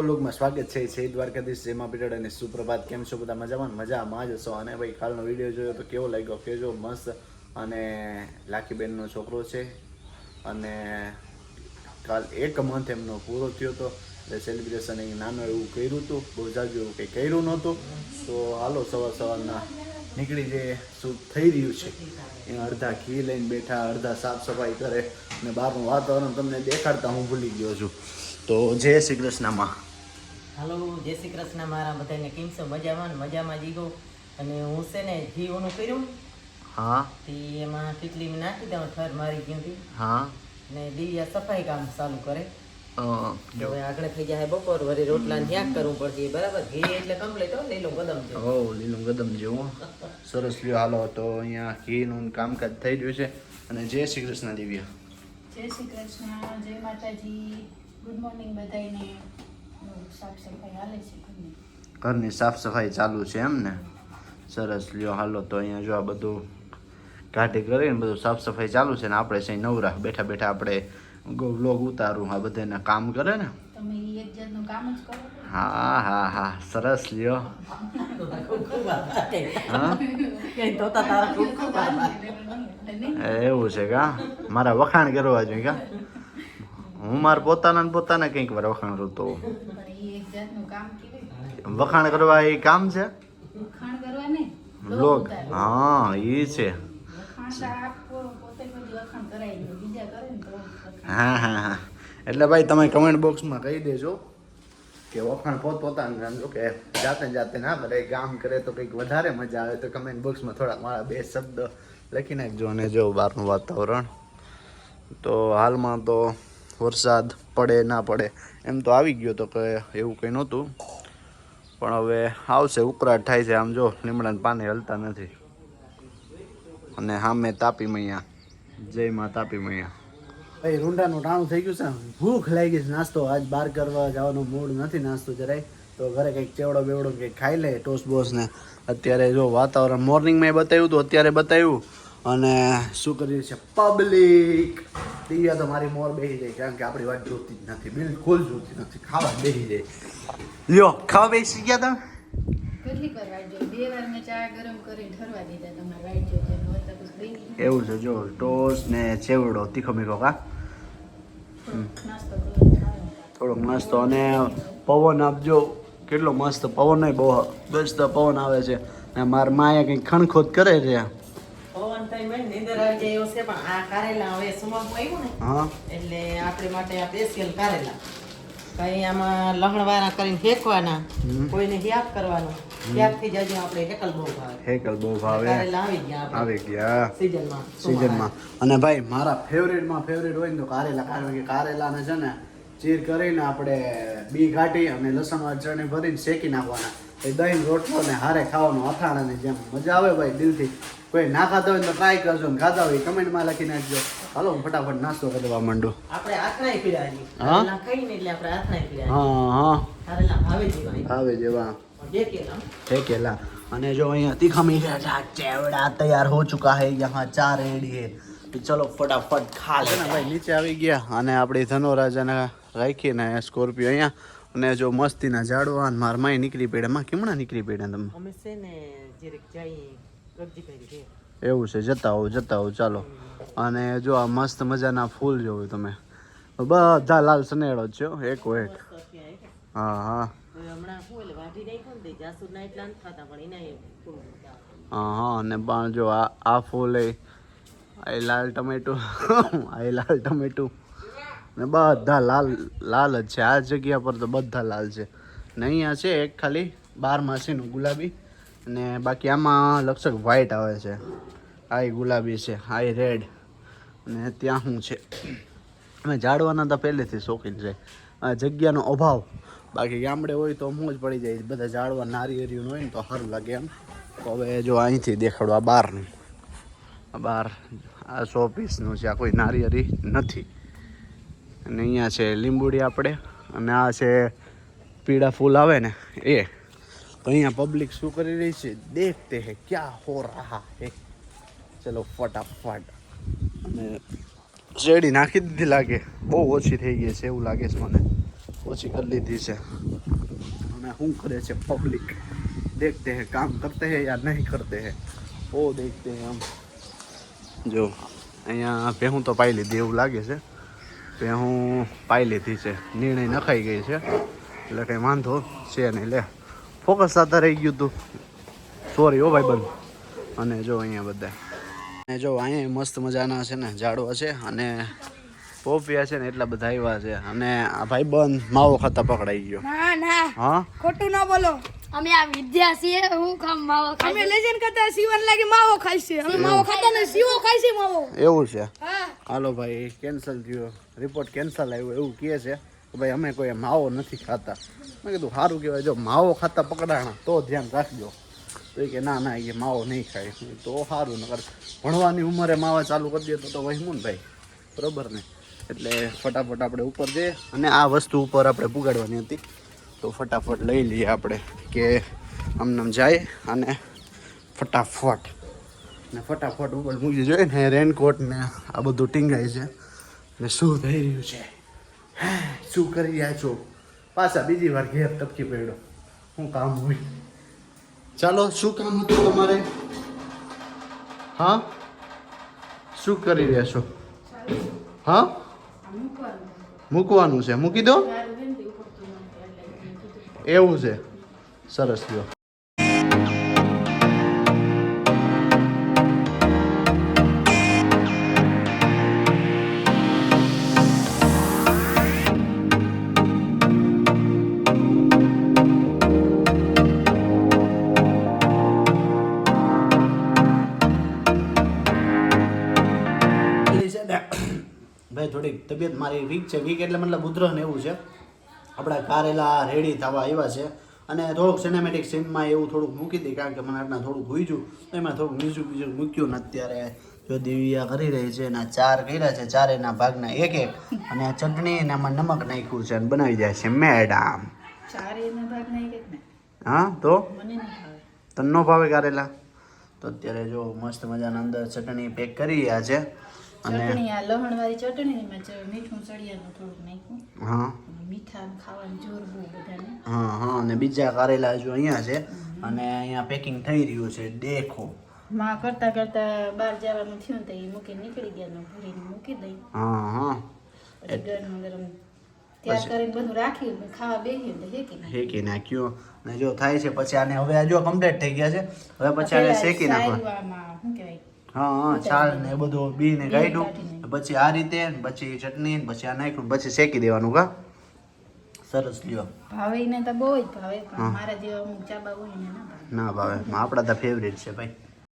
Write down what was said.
લોકમાં સ્વાગત છે. છે દ્વારકાધીશ જેમાં પીરિયડ અને સુપ્રભાત. કેમ છો બધા? મજામાં? મજામાં જ હશો. અને ભાઈ, કાલનો વીડિયો જોયો તો કેવો લાગ્યો? કેજો, મસ્ત. અને લાખીબેનનો છોકરો છે. અને કાલ એક મંથ એમનો પૂરો થયો હતો એટલે સેલિબ્રેશન અહીં નાનું એવું કર્યું હતું. બહુ જાજુ એવું કંઈ કર્યું નહોતું. તો હાલો, સવાર સવારના નીકળી જઈએ શું થઈ રહ્યું છે. એ અડધા ઘી લઈને બેઠા, અડધા સાફ સફાઈ કરે. અને બહારનું વાતાવરણ તમને દેખાડતા હું ભૂલી ગયો છું. તો જય શ્રી કૃષ્ણમાં હાલો જય શ્રી કૃષ્ણ મારા બધાને. કેમ છો? મજામાં ને? મજામાં જીગો? અને હું છે ને જીવોનું કર્યું. હા. તે એમાં કેટલી મેં નાખી દઉં ઠર મારી ગયું હતી. હા. ને દિવ્યા સફાઈ કામ ચાલુ કરે. જો હવે આગળ થઈ જાય બપોર વળી રોટલા ને ત્યાગ કરવું પડશે બરાબર? ઘી એટલે કમ્પ્લીટ હો લીલું ગદમ છે હો લીલું ગદમ જેવું સરસ લ્યો હાલો તો અહીંયા ઘીનું કામકાજ થઈ ગયું છે. અને જય શ્રી કૃષ્ણ દિવ્ય. જય શ્રી કૃષ્ણ જય માતાજી. ગુડ મોર્નિંગ બધાને સાફ સફાઈ હાલે છે ઘરની. ઘરની સાફ સફાઈ ચાલુ છે એમ ને સરસ લ્યો હાલો તો અહીંયા જો આ બધું ઘાટી કરીને બધું સાફ સફાઈ ચાલુ છે ને આપણે સહી નવરા બેઠા બેઠા આપણે વ્લોગ ઉતારું આ બધાને કામ કરે ને. તમે ઈ એક જાતનું કામ જ કરો. છો? હા હા હા સરસ લ્યો. એવું છે કા? મારા વખાણ કરવા જોઈએ કા? હું માર પોતાના ને પોતાના કંઈક વાર વખાણ કરું તો. પણ ઈ એક જાતનું કામ કેવાય વખાણ કરવા એ કામ છે? બ્લોગ હા એ છે. હા હા હા. એટલે ભાઈ તમે કમેન્ટ બોક્સમાં કહી દેજો કે વખાણ પોત પોતાને જાણજો કે જાતે જાતે ના કરે કામ કરે તો કંઈક વધારે મજા આવે તો કમેન્ટ બોક્સમાં થોડાક મારા બે શબ્દ લખી નાખજો અને જો બહારનું વાતાવરણ. તો હાલમાં તો વરસાદ પડે, ના પડે. એમ તો આવી ગયો તો કે એવું કંઈ નહોતું. પણ હવે આવશે ઉકળાટ થાય છે આમ જો, લીમડાના પાને હલતા નથી. અને સામે તાપી મૈયા. જય માં તાપી મૈયા. ભાઈ રૂંડાનું ટાણું થઈ ગયું છે. ભૂખ લાગી છે. નાસ્તો આજ બહાર કરવા જવાનો મૂડ નથી નાસ્તો જરાય. તો ઘરે કંઈક ચેવડો બેવડો કંઈક ખાઈ લે, ટોસ બોસ ને. અત્યારે જો વાતાવરણ મોર્નિંગમાં બતાવ્યું તો અત્યારે બતાવ્યું. અને શું કર્યું છે? પબ્લિક! દિવ્યા તો મારી બેસી જાય કારણ કે આપણી વાત જોતી જ નથી બિલકુલ જોતી નથી ખાવા બેસી જાય. લ્યો ખાવા બેસી ગયા તમે કેટલીક વાર વાટ જોઈ? બે વાર મેં ચા ગરમ કરીને ઠરવા દીધા તમારે વાટ જોઈ જેનું હોય તો પછી બની ગયું. એવું છે જો ટોસ ને ચેવડો તીખો મીઠો કા? થોડોક નાસ્તો અને પવન આપજો કેટલો મસ્ત પવન બહુ મસ્ત પવન આવે છે. ને મારા માએ કંઈક ખણખોદ કરે છે? મને નીંદર આવી જાય એવું છે પણ આ કારેલા હવે સુમામાં આવ્યું ને એટલે આપણે માટે આ સ્પેશિયલ કારેલા. કઈ આમાં લહણવાળા કરીને ફેંકવાના કોઈને હ્યાપ કરવાનો. ત્યારથી જ હજુ આપણે હેકલ બહુ ભાવે. હેકલ બહુ ભાવે. કારેલા આવી ગયા આવી ગયા. સીઝનમાં સીઝનમાં. અને ભાઈ મારા ફેવરેટમાં ફેવરેટ હોય ને તો કારેલા કારણ કે કારેલાને છે ને ચીર કરીને આપણે બી ઘાટી અને લસણ ચટણી ભરીને શેકી નાખવાના. એ દહીં રોટલો ને હારે ખાવાનું અથાણાની જેમ. મજા આવે ભાઈ દિલથી. કોઈ ના ખાતા હોય ને તો ટ્રાય કરજો ને ખાતા હોય કમેન્ટમાં લખી નાખજો. હાલો હું ફટાફટ નાસ્તો કરવા માંડું. આપણે આથણાઈ પીડાવી હા? ખાઈને એટલે આપણે આથણાઈ પીડાવી હા હા. ભાવે જેવા કેલા અને જો અહીંયા તીખા મીઠા ચેવડા તૈયાર હો ચુકા હે યહાં ચા રેડી હે. તો ચલો ફટાફટ ખા લે ને ભાઈ નીચે આવી ગયા. અને આપણે ધનોરાજાને રાખીને સ્કોર્પિયો અહીંયા અને જો મસ્તીના ઝાડવા અને મારા માય નીકળી પડ્યા. માં કેમણા નીકળી પડ્યા તમે? અમે છે ને જરીક જઈએ એવું છે જતા હોવ જતા હોવ ચાલો. અને જો આ મસ્ત મજાના ફૂલ જોવું તમે. બધા લાલ સનેડો જ છે એક એક. હા? હા. હા. હા અને પણ જો આ આ ફૂલ એ લાલ ટમેટું. આ લાલ ટમેટું. ને બધા લાલ લાલ જ છે. આ જગ્યા પર તો બધા લાલ છે. ને અહીંયા છે એક ખાલી બારમાસીનું ગુલાબી ને બાકી આમાં લગભગ વ્હાઈટ આવે છે. આ ગુલાબી છે, આ રેડ ને ત્યાં શું છે. અમે ઝાડવાના તો પહેલેથી શોખીન છે. આ જગ્યાનો અભાવ. બાકી ગામડે હોય તો મોજ પડી જાય. બધા ઝાડવા નારિયેળીનું હોય ને તો સારું લાગે એમ. તો હવે જો અહીંથી દેખાડવા બહારનું આ બહાર આ સો પીસનું છે. આ કોઈ નારિયેળી નથી. અને અહીંયા છે લીંબુડી આપણે. અને આ છે પીળા ફૂલ આવે ને, એ. તો અહીંયા પબ્લિક શું કરી રહી છે? દેખતે હે, ક્યાં હો રહા હે. ચલો ફટાફટ. અને શેરડી નાખી દીધી લાગે. બહુ ઓછી થઈ ગઈ છે એવું લાગે છે મને. ઓછી કરી લીધી છે. અને શું કરે છે પબ્લિક દેખતે હે, કામ કરતે હે યા નહીં કરતે હે? ઓ દેખતે હે આમ. જો, અહીંયા ભેહું તો પાઈ લીધી એવું લાગે છે. ભેહું પાઈ લીધી છે. નિર્ણય નખાઈ ગઈ છે. એટલે કંઈ વાંધો છે નહીં. લે ફોકસ સાથે રહી ગયું તું. સોરી હો ભાઈ બંધ અને જો અહીંયા બધા. અને જો અહીંયા મસ્ત મજાના છે ને ઝાડવા છે અને પોપિયા છે ને એટલા બધા આવ્યા છે. અને આ ભાઈ બંધ માવો ખાતા પકડાઈ ગયો. ના ના. હા? ખોટું ના બોલો. અમે આ વિદ્યા છીએ હું કામ માવો અમે લેજન કરતા સીવન લાગે માવો ખાઈ છે. અમે માવો ખાતા ને સીવો ખાય છે માવો. એવું છે? હા. હાલો ભાઈ કેન્સલ થયો. રિપોર્ટ કેન્સલ આવ્યો એવું કહે છે કે ભાઈ અમે કોઈ માવો નથી ખાતા. મેં કીધું સારું કહેવાય, જો માવો ખાતા પકડાણા, તો ધ્યાન રાખજો. તો એ કે, ના ના, એ માવો નહીં ખાય. તો સારું નકર ભણવાની ઉંમરે માવા ચાલુ કરી દે તો તો વહીમું ને ભાઈ બરાબર ને? એટલે ફટાફટ આપણે ઉપર જઈએ અને આ વસ્તુ ઉપર આપણે પુગાડવાની હતી. તો ફટાફટ લઈ લઈએ આપણે કે આમ જાય અને ફટાફટ. ને ફટાફટ ઉપર મૂકી જોઈએ ને રેનકોટ ને આ બધું ટીંગાય છે. ને શું થઈ રહ્યું છે શું કરી રહ્યા છો પાછા બીજી વાર ઘેર ટપકી પડ્યો શું કામ હોય ચાલો શું કામ હતું તમારે હા શું કરી રહ્યા છો હા મૂકવાનું છે મૂકી દો એવું છે સરસ લ્યો ભાઈ થોડીક તબિયત મારી વીક છે. વીક એટલે મતલબ ઉધરસ ને એવું છે. આપણા કારેલા રેડી થવા આવ્યા છે. અને થોડુંક સિનેમેટિક સીનમાં એવું થોડુંક મૂકી દઈ કારણ કે મને આટલા થોડુંક હુઈજું તો એમાં થોડુંક મ્યુઝિક મ્યુઝિક મૂક્યું ને અત્યારે જો દિવ્યા કરી રહી છે એના ચાર કર્યા છે. ચારેના ભાગના એક એક. અને આ ચટણી અને આમાં નમક નાખ્યું છે અને બનાવી જાય છે મેડમ. હા તો? મને નહીં ભાવે. તને ન ભાવે કારેલા? તો અત્યારે જો મસ્ત મજાના અંદર ચટણી પેક કરી રહ્યા છે. ચટણી આ લહણ વાળી ચટણી મીઠું ચડિયાનું થોડું નાખ્યું. હા. મીઠા ખાવાનું જોર બહુ બધાને. હા હા અને બીજા કારેલા હજુ અહીંયા છે. અને અહીંયા પેકિંગ થઈ રહ્યું છે દેખો. માં કરતા કરતા બહાર જવાનું થયું તો એ મૂકી નીકળી ગયા ભરીને મૂકી દઈ. હા હા. ગરમ ગરમ ત્યાર કરીને બધું ખાવા બેસ્યું તો હેકી. શેકી નાખ્યો. અને જો થાય છે પછી આને હવે આ જો કમ્પ્લીટ થઈ ગયા છે. હવે પછી આને શેકી નાખવા. હા છાલ ને બધું બી ને કાઢ્યું. પછી આ રીતે પછી ચટણી પછી આ નાખ્યું પછી શેકી દેવાનું કા? સરસ લ્યો. ભાવે એને તો બહુ જ ભાવે મારા જેવા અમુક ચાબા હોય ને ના ભાવે. ના ભાવે. આપણા તો ફેવરેટ છે ભાઈ.